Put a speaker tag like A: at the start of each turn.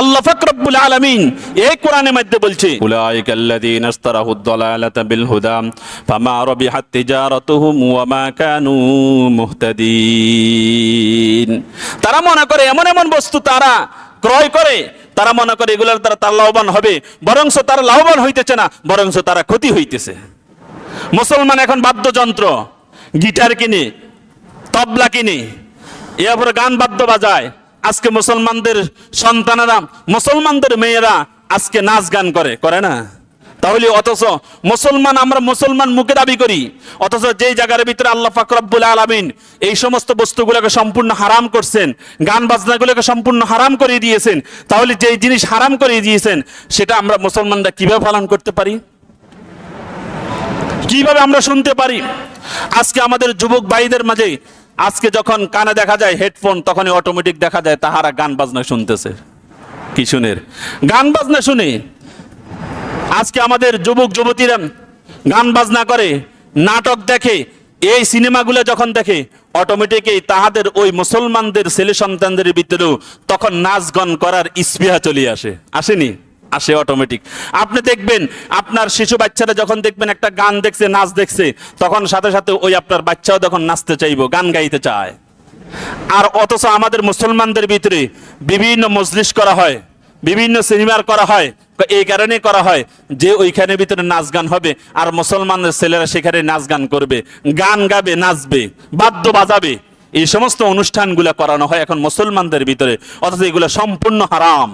A: আল্লাহ ফাকরুল আলামিন এই কোরআনের মধ্যে বলছে উলাইকাল্লাযীনা ইশতারাহু ad-দালালাতা বিল হুদা ফামা রাবিহাত তিজারাতুহুম ওয়া মা কানু মুহতাদিন। তারা মনে করে এমন এমন বস্তু তারা ক্রয় করে তারা মনে করে এগুলোর দ্বারা তার লাভবান হবে বরংস তারা লাভবান হইতেছে না বরংস তারা ক্ষতি হইতেছে। মুসলমান এখন বাদ্যযন্ত্র গিটার কিনে তবলা কিনে এরপরে গান বাদ্য বাজায় আজকে মুসলমানদের সন্তানেরা, মুসলমানদের মেয়েরা আজকে নাচ গান করে করে না? তাহলে অথচ মুসলমান, আমরা মুসলমান মুখে দাবি করি, অথচ যেই জায়গার ভিতরে আল্লাহ ফাকরাবুল আলমিন এই সমস্ত বস্তুগুলোকে সম্পূর্ণ হারাম করছেন, গান বাজনাগুলোকে সম্পূর্ণ হারাম করে দিয়েছেন, তাহলে যেই জিনিস হারাম করে দিয়েছেন, সেটা আমরা মুসলমানরা কীভাবে পালন করতে পারি? কীভাবে আমরা শুনতে পারি? আজকে আমাদের যুবক ভাইদের মাঝে আজকে যখন কানে দেখা যায় হেডফোন, তখনই অটোমেটিক দেখা যায় তাহারা গান বাজনা শুনতেছে। কি শুনের? গান বাজনা শুনে। আজকে আমাদের যুবক, যুবতীরা গান বাজনা করে, নাটক দেখে, এই সিনেমাগুলো যখন দেখে অটোমেটিকই তাহাদের ওই মুসলমানদের, ছেলে সন্তানদের ভিতরেও তখন নাচ গান করার স্পৃহা চলে আসে। আসেনি? আসে অটোমেটিক আপনি দেখবেন, আপনার শিশু বাচ্চারা যখন দেখবেন একটা গান দেখছে, নাচ দেখছে, তখন সাথে সাথে ওই আপনার বাচ্চাও তখন নাচতে চাইব, গান গাইতে চায়। আর অথচ আমাদের মুসলমানদের ভিতরে বিভিন্ন মজলিস করা হয়, বিভিন্ন সিনেমার করা হয়, এই কারণে করা হয় যে ওইখানে ভিতরে নাচ গান হবে, আর মুসলমানদের ছেলেরা সেখানে নাচ গান করবে, গান গাবে, নাচবে, বাদ্য বাজাবে। এই সমস্ত অনুষ্ঠানগুলো করানো হয় এখন মুসলমানদের ভিতরে, অথচ এগুলো সম্পূর্ণ হারাম।